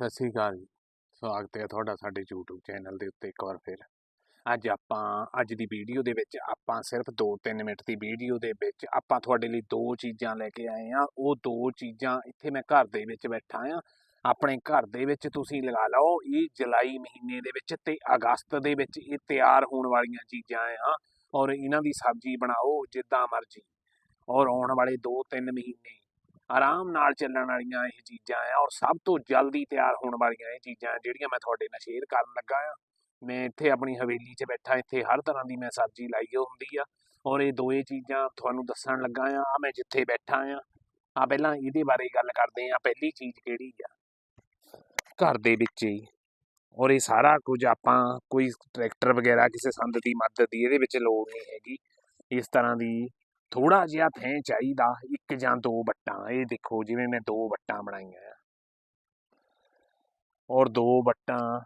ਸਤਿ ਸ੍ਰੀ ਅਕਾਲ ਜੀ। ਸਵਾਗਤ ਹੈ ਤੁਹਾਡਾ ਸਾਡੇ YouTube ਚੈਨਲ ਦੇ ਉੱਤੇ ਇੱਕ ਵਾਰ ਫਿਰ। ਅੱਜ ਆਪਾਂ, ਅੱਜ ਦੀ ਵੀਡੀਓ ਦੇ ਵਿੱਚ ਆਪਾਂ ਸਿਰਫ 2-3 ਮਿੰਟ ਦੀ ਵੀਡੀਓ ਦੇ ਵਿੱਚ ਆਪਾਂ ਤੁਹਾਡੇ ਲਈ ਦੋ ਚੀਜ਼ਾਂ ਲੈ ਕੇ ਆਏ ਆ ਉਹ ਦੋ ਚੀਜ਼ਾਂ ਇੱਥੇ ਮੈਂ ਘਰ ਦੇ ਵਿੱਚ ਬੈਠਾ ਆ ਆਪਣੇ ਘਰ ਦੇ ਵਿੱਚ ਤੁਸੀਂ ਲਗਾ ਲਓ, ਇਹ ਜੁਲਾਈ ਮਹੀਨੇ ਦੇ ਵਿੱਚ ਤੇ ਅਗਸਤ ਦੇ ਵਿੱਚ ਇਹ ਤਿਆਰ ਹੋਣ ਵਾਲੀਆਂ ਚੀਜ਼ਾਂ ਆ ਔਰ ਇਹਨਾਂ ਦੀ ਸਬਜ਼ੀ ਬਣਾਓ ਜਿੱਦਾਂ ਮਰਜ਼ੀ। ਔਰ ਆਉਣ ਵਾਲੇ 2-3 ਮਹੀਨੇ ਆਰਾਮ ਨਾਲ ਚੱਲਣ ਵਾਲੀਆਂ ਇਹ ਚੀਜ਼ਾਂ ਆ ਔਰ ਸਭ ਤੋਂ ਜਲਦੀ ਤਿਆਰ ਹੋਣ ਵਾਲੀਆਂ ਇਹ ਚੀਜ਼ਾਂ ਜਿਹੜੀਆਂ ਮੈਂ ਤੁਹਾਡੇ ਨਾਲ ਸ਼ੇਅਰ ਕਰਨ ਲੱਗਾ ਆ। ਮੈਂ ਇੱਥੇ ਆਪਣੀ ਹਵੇਲੀ 'ਚ ਬੈਠਾ, ਇੱਥੇ ਹਰ ਤਰ੍ਹਾਂ ਦੀ ਮੈਂ ਸਬਜ਼ੀ ਲਾਈ ਹੋ ਹੁੰਦੀ ਆ ਔਰ ਇਹ ਦੋਏ ਚੀਜ਼ਾਂ ਤੁਹਾਨੂੰ ਦੱਸਣ ਲੱਗਾ ਆ। ਆ ਮੈਂ ਜਿੱਥੇ ਬੈਠਾ ਆ ਆ ਪਹਿਲਾਂ ਇਹਦੇ ਬਾਰੇ ਗੱਲ ਕਰਦੇ ਆ, ਪਹਿਲੀ ਚੀਜ਼ ਕਿਹੜੀ ਆ? ਘਰ ਦੇ ਵਿੱਚ ਹੀ ਔਰ ਇਹ ਸਾਰਾ ਕੁਝ ਆਪਾਂ ਕੋਈ ਟਰੈਕਟਰ ਵਗੈਰਾ ਕਿਸੇ ਸੰਦ ਦੀ ਮਦਦ ਦੀ ਇਹਦੇ ਵਿੱਚ ਲੋੜ ਨਹੀਂ ਹੈਗੀ। ਇਸ ਤਰ੍ਹਾਂ ਦੀ ਥੋੜਾ ਜਿਹਾ ਥੈਂ ਚਾਹੀਦਾ, ਇੱਕ ਜਾਂ ਦੋ ਵੱਟਾਂ, ਇਹ ਦੇਖੋ ਜਿਵੇਂ ਮੈਂ ਦੋ ਵੱਟਾਂ ਬਣਾਈਆਂ ਆ। ਔਰ ਦੋ ਵੱਟਾਂ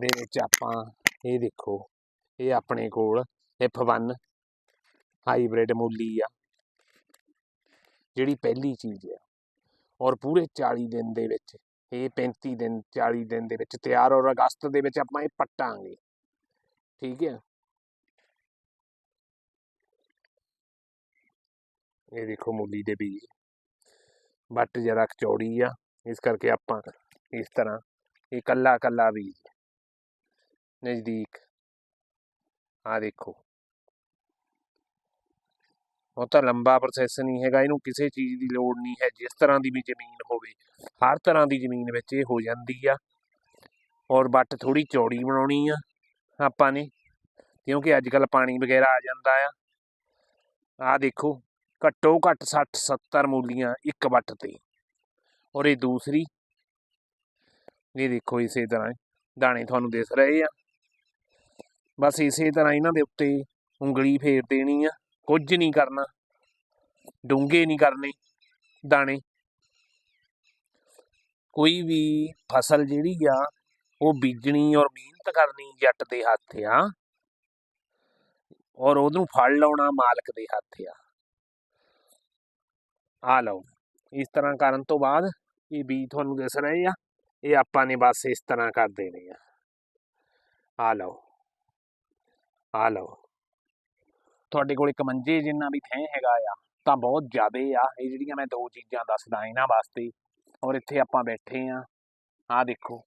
ਦੇ ਵਿੱਚ ਆਪਾਂ, ਇਹ ਦੇਖੋ, ਇਹ ਆਪਣੇ ਕੋਲ F1 ਹਾਈਬ੍ਰਿਡ ਮੂਲੀ ਆ, ਜਿਹੜੀ ਪਹਿਲੀ ਚੀਜ਼ ਆ। ਔਰ ਪੂਰੇ 40 ਦਿਨ ਦੇ ਵਿੱਚ, ਇਹ 35 ਦਿਨ 40 ਦਿਨ ਦੇ ਵਿੱਚ ਤਿਆਰ ਔਰ ਅਗਸਤ ਦੇ ਵਿੱਚ ਆਪਾਂ ਇਹ ਪੱਟਾਂਗੇ। ਠੀਕ ਹੈ? ਇਹ ਦੇਖੋ ਮੂਲੀ ਦੇ ਬੀਜ। ਵੱਟ ਜਰਾ ਚੌੜੀ ਆ, ਇਸ ਕਰਕੇ ਆਪਾਂ ਇਸ ਤਰ੍ਹਾਂ ਇਹ ਕੱਲਾ ਕੱਲਾ ਬੀਜ। ਨਜ਼ਦੀਕ। ਆ ਦੇਖੋ। ਉਹ ਤਾਂ ਲੰਬਾ ਪ੍ਰੋਸੈਸ ਨਹੀਂ ਹੈਗਾ, ਇਹਨੂੰ ਕਿਸੇ ਚੀਜ਼ ਦੀ ਲੋੜ ਨਹੀਂ ਹੈ, ਜਿਸ ਤਰ੍ਹਾਂ ਦੀ ਵੀ ਜ਼ਮੀਨ ਹੋਵੇ। ਹਰ ਤਰ੍ਹਾਂ ਦੀ ਜ਼ਮੀਨ ਵਿੱਚ ਇਹ ਹੋ ਜਾਂਦੀ ਆ। ਔਰ ਵੱਟ ਥੋੜੀ ਚੌੜੀ ਬਣਾਉਣੀ ਆ ਆਪਾਂ ਨੇ, ਕਿਉਂਕਿ ਅੱਜ ਕੱਲ ਪਾਣੀ ਵਗੈਰਾ ਆ ਜਾਂਦਾ ਆ। ਆ ਦੇਖੋ। ਘੱਟੋ ਘੱਟ 60 70 ਮੂਲੀਆਂ ਇੱਕ ਵੱਟ ਤੇ। ਔਰ ਇਹ ਦੂਸਰੀ, ਇਹ ਦੇਖੋ ਇਸੇ ਤਰ੍ਹਾਂ ਦਾਣੇ ਤੁਹਾਨੂੰ ਦਿਸ ਰਹੇ ਆ। ਬਸ ਇਸੇ ਤਰ੍ਹਾਂ ਇਹਨਾਂ ਦੇ ਉੱਤੇ ਉਂਗਲੀ ਫੇਰ ਦੇਣੀ ਆ। ਕੁਝ ਨਹੀਂ ਕਰਨਾ। ਡੂੰਘੇ ਨਹੀਂ ਕਰਨੇ ਦਾਣੇ। ਕੋਈ ਵੀ ਫਸਲ ਜਿਹੜੀ ਆ, ਉਹ ਬੀਜਣੀ ਔਰ ਮਿਹਨਤ ਕਰਨੀ ਜੱਟ ਦੇ ਹੱਥ ਆ। ਔਰ ਉਹਨੂੰ ਫਲ ਲਾਉਣਾ ਮਾਲਕ ਦੇ ਹੱਥ ਆ। ਆ ਲਓ ਇਸ ਤਰ੍ਹਾਂ ਕਰਨ ਤੋਂ ਬਾਅਦ ਇਹ ਬੀਜ ਤੁਹਾਨੂੰ ਦਿਸ ਰਹੇ ਆ ਇਹ ਆਪਾਂ ਨੇ ਬਸ ਇਸ ਤਰ੍ਹਾਂ ਕਰ ਦੇਣੇ ਆ ਆ ਲਓ ਆ ਲਓ ਤੁਹਾਡੇ ਕੋਲ ਇੱਕ ਮੰਜੇ ਜਿੰਨਾ ਵੀ ਥੈਂ ਹੈਗਾ ਆ ਤਾਂ ਬਹੁਤ ਜ਼ਿਆਦੇ ਆ ਇਹ ਜਿਹੜੀਆਂ ਮੈਂ ਦੋ ਚੀਜ਼ਾਂ ਦੱਸਦਾ ਇਹਨਾਂ ਵਾਸਤੇ ਔਰ ਇੱਥੇ ਆਪਾਂ ਬੈਠੇ ਆ ਆ ਦੇਖੋ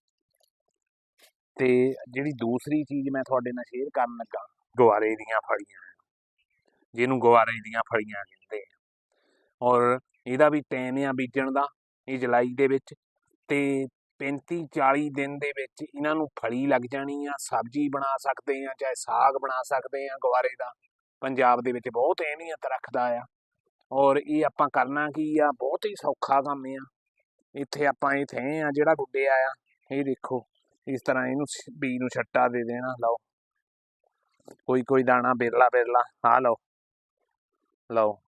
ਤੇ ਜਿਹੜੀ ਦੂਸਰੀ ਚੀਜ਼ ਮੈਂ ਤੁਹਾਡੇ ਨਾਲ ਸ਼ੇਅਰ ਕਰਨ ਲੱਗਾ ਗਵਾਰੇ ਦੀਆਂ ਫੜੀਆਂ ਜਿਹਨੂੰ ਗਵਾਰੇ ਦੀਆਂ ਫਲੀਆਂ ਔਰ ਇਹਦਾ ਵੀ ਟਾਈਮ ਆ ਬੀਜਣ ਦਾ, ਇਹ ਜੁਲਾਈ ਦੇ ਵਿੱਚ। ਤੇ 35 40 ਦਿਨ ਦੇ ਵਿੱਚ ਇਹਨਾਂ ਨੂੰ ਫਲੀ ਲੱਗ ਜਾਣੀ ਆ, ਸਬਜ਼ੀ ਬਣਾ ਸਕਦੇ ਆ, ਚਾਹੇ ਸਾਗ ਬਣਾ ਸਕਦੇ ਆ ਗਵਾਰੇ ਦਾ। ਪੰਜਾਬ ਦੇ ਵਿੱਚ ਬਹੁਤ ਅਹਿਮੀਅਤ ਰੱਖਦਾ ਆ। ਔਰ ਇਹ ਆਪਾਂ ਕਰਨਾ ਕੀ ਆ, ਬਹੁਤ ਹੀ ਸੌਖਾ ਕੰਮ ਆ। ਇੱਥੇ ਆਪਾਂ ਇਹ ਥੇ ਆ, ਜਿਹੜਾ ਗੁੱਡਿਆ ਆ ਇਹ ਦੇਖੋ। ਇਸ ਤਰ੍ਹਾਂ ਇਹਨੂੰ ਸ- ਬੀਜ ਨੂੰ ਛੱਟਾ ਦੇ ਦੇਣਾ, ਲਓ। ਕੋਈ ਕੋਈ ਦਾਣਾ ਬਿਰਲਾ ਬਿਰਲਾ ਆ ਲਓ। ਲਓ।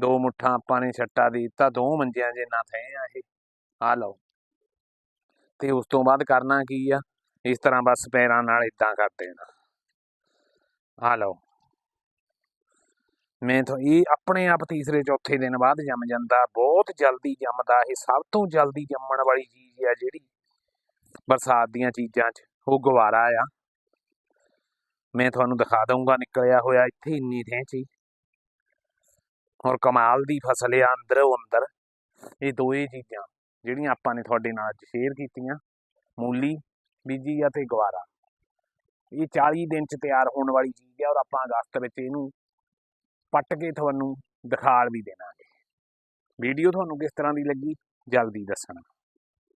ਦੋ ਮੁੱਠਾਂ ਆਪਾਂ ਨੇ ਛੱਟਾ ਦੇ ਦਿੱਤਾ, ਦੋ ਮੰਜਿਆਂ ਜਿੰਨਾ ਥੇ ਆ ਇਹ। ਆ ਲਓ। ਤੇ ਉਸ ਤੋਂ ਬਾਅਦ ਕਰਨਾ ਕੀ ਆ? ਇਸ ਤਰ੍ਹਾਂ ਬਸ ਪੈਰਾਂ ਨਾਲ ਇਦਾਂ ਕਰ ਦੇਣਾ। ਆ ਲਓ। ਮੈਂ ਤਾਂ ਇਹ ਆਪਣੇ ਆਪ ਤੀਸਰੇ ਚੌਥੇ ਦਿਨ ਬਾਅਦ ਜੰਮ ਜਾਂਦਾ। ਬਹੁਤ ਜਲਦੀ ਜੰਮਦਾ ਇਹ, ਸਭ ਤੋਂ ਜਲਦੀ ਜੰਮਣ ਵਾਲੀ ਚੀਜ਼ ਆ ਜਿਹੜੀ ਬਰਸਾਤ ਦੀਆਂ ਚੀਜ਼ਾਂ 'ਚ, ਉਹ ਗਵਾਰਾ ਆ। ਮੈਂ ਤੁਹਾਨੂੰ ਦਿਖਾ ਦਊਂਗਾ, ਨਿਕਲਿਆ ਹੋਇਆ ਇੱਥੇ ਇੰਨੀ ਥੈਂ ਹੀ। ਔਰ ਕਮਾਲ ਦੀ ਫਸਲ ਆ ਅੰਦਰੋਂ ਅੰਦਰ। ਇਹ ਦੋਏ ਚੀਜ਼ਾਂ ਜਿਹੜੀਆਂ ਆਪਾਂ ਨੇ ਤੁਹਾਡੇ ਨਾਲ ਅੱਜ ਸ਼ੇਅਰ ਕੀਤੀਆਂ, ਮੂਲੀ, ਬੀਜੀ ਆ ਤੇ ਗਵਾਰਾ। ਇਹ 40 ਦਿਨ 'ਚ ਤਿਆਰ ਹੋਣ ਵਾਲੀ ਚੀਜ਼ ਆ ਔਰ ਆਪਾਂ ਅਗਸਤ ਵਿੱਚ ਇਹਨੂੰ ਪੱਟ ਕੇ ਤੁਹਾਨੂੰ ਦਿਖਾਲ ਵੀ ਦੇਵਾਂਗੇ। ਵੀਡੀਓ ਤੁਹਾਨੂੰ ਕਿਸ ਤਰ੍ਹਾਂ ਦੀ ਲੱਗੀ, ਜਲਦੀ ਦੱਸਣਾ।